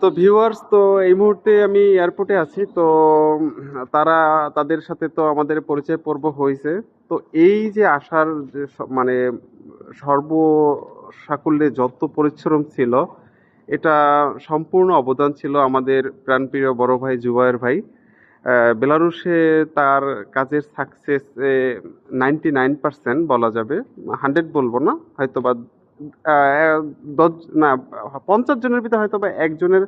তো ভিউয়ার্স তো এই মুহূর্তে আমি এয়ারপোর্টে আছি তো তারা তাদের সাথে তো আমাদের পরিচয় পর্ব হয়েছে। তো এই যে আসার যে মানে সর্ব সাকুল্যে যত পরিশ্রম ছিল এটা সম্পূর্ণ অবদান ছিল আমাদের প্রাণপ্রিয় বড় ভাই জুবায়ের ভাই। আহ, বেলারুশে তার কাজের সাকসেস নাইনটি নাইন পার্সেন্ট বলা যাবে। হান্ড্রেড বলব না হয়তো বা দশ না পঞ্চাশ জনের ভিতরে হয়তো বা একজনের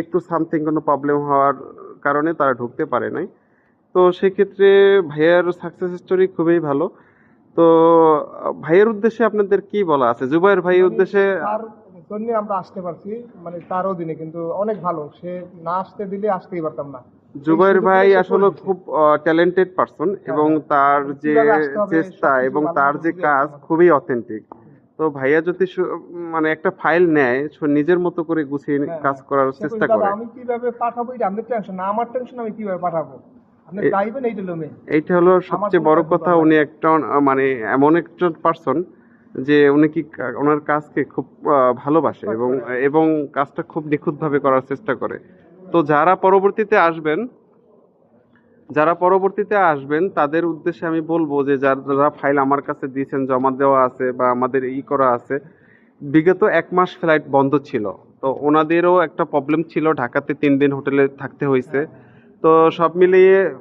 একটু সামথিং কোনো প্রবলেম হওয়ার কারণে তারা ঢুকতে পারে নাই। তো সেক্ষেত্রে ভাইয়ার সাকসেস স্টোরি খুবই ভালো। তো ভাইয়ের উদ্দেশ্যে আপনাদের কি বলা আছে? জুবাইর ভাইয়ের উদ্দেশ্যে তার জন্য আমরা আসতে পারছি মানে তার অধীনে কিন্তু অনেক ভালো। সে না আসতে দিলে আসতেই পারতাম না। জুবাইর ভাই আসলে খুব ট্যালেন্টেড পারসন এবং তার যে কীভাবে আসতে হবে, চেষ্টা এবং তার যে কাজ খুবই অথেন্টিক তো ভাইয়া যদি মানে একটা ফাইল নেয় নিজের মতো করে গুছিয়ে হ্যাঁ, কাজ করার চেষ্টা করে। আমি কীভাবে পাঠাবো? এটা আমাদের টেনশন না আমার টেনশন আমি কীভাবে পাঠাবো? এইটা হলো সবচেয়ে বড় কথা উনি একটা মানে এমন একজন পার্সন যে উনি কি ওনার কাজকে খুব ভালোবাসে এবং এবং কাজটা খুব নিখুঁতভাবে করার চেষ্টা করে। তো যারা পরবর্তীতে আসবেন যারা পরবর্তীতে আসবেন, তাদের উদ্দেশ্যে আমি বলব যে যার- ফাইল আমার কাছে দিয়েছেন, জমা দেওয়া আছে বা আমাদের ই করা আছে, বিগত এক মাস ফ্লাইট বন্ধ ছিল। তো ওনাদেরও একটা প্রবলেম ছিল, ঢাকাতে তিন দিন হোটেলে থাকতে হয়েছে তো সব মিলিয়ে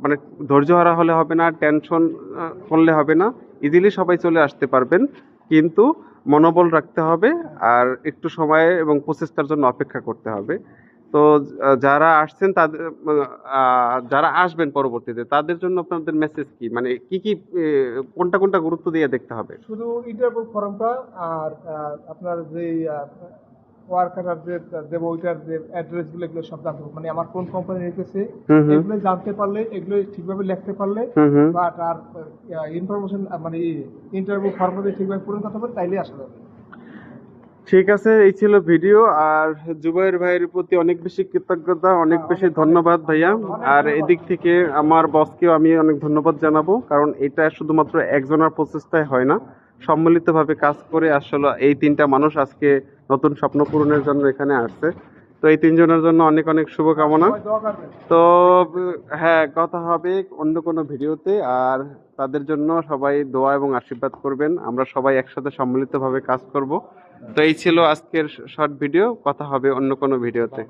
মানে ধৈর্য হারা হলে হবে না, টেনশন করলে হবে না। ইজিলি সবাই চলে আসতে পারবেন, কিন্তু মনোবল রাখতে হবে আর একটু সময় এবং প্রচেষ্টার জন্য অপেক্ষা করতে হবে। তো যারা আসছেন তাদের যারা আসবেন পরবর্তীতে তাদের জন্য আপনাদের মেসেজ কি? মানে কি কি কোনটা কোনটা গুরুত্ব দিয়ে দেখতে হবে? শুধু ইন্টারভিউ ফর্মটা আর আপনার যে ওয়ার্কার যে দেবো ওইটার যে অ্যাড্রেসগুলো এগুলো সব জানতে মানে আমার কোন কোম্পানি রেখেছে এগুলো জানতে পারলে এগুলো ঠিকভাবে লিখতে পারলে বা তার ইনফরমেশন মানে ইন্টারভিউ ফর্ম যদি ঠিকভাবে পূরণ করতে পারে তাইলে আসা যাবে। ঠিক আছে এই ছিল ভিডিও। আর জুবাইর ভাইয়ের প্রতি অনেক বেশি কৃতজ্ঞতা অনেক বেশি ধন্যবাদ ভাইয়া। আর এদিক থেকে আমার বসকেও আমি অনেক ধন্যবাদ জানাব কারণ এটা শুধুমাত্র একজনের প্রচেষ্টায় হয় না। সম্মিলিতভাবে কাজ করে আসলে এই তিনটা মানুষ আজকে নতুন স্বপ্ন পূরণের জন্য এখানে আসছে। তো এই তিনজনের জন্য অনেক অনেক শুভকামনা। তো হ্যাঁ কথা হবে অন্য কোনো ভিডিওতে আর তাদের জন্য সবাই দোয়া এবং আশীর্বাদ করবেন। আমরা সবাই একসাথে সম্মিলিতভাবে কাজ করব। তো এই ছিল আজকের শর্ট ভিডিও। কথা হবে অন্য কোনো ভিডিওতে।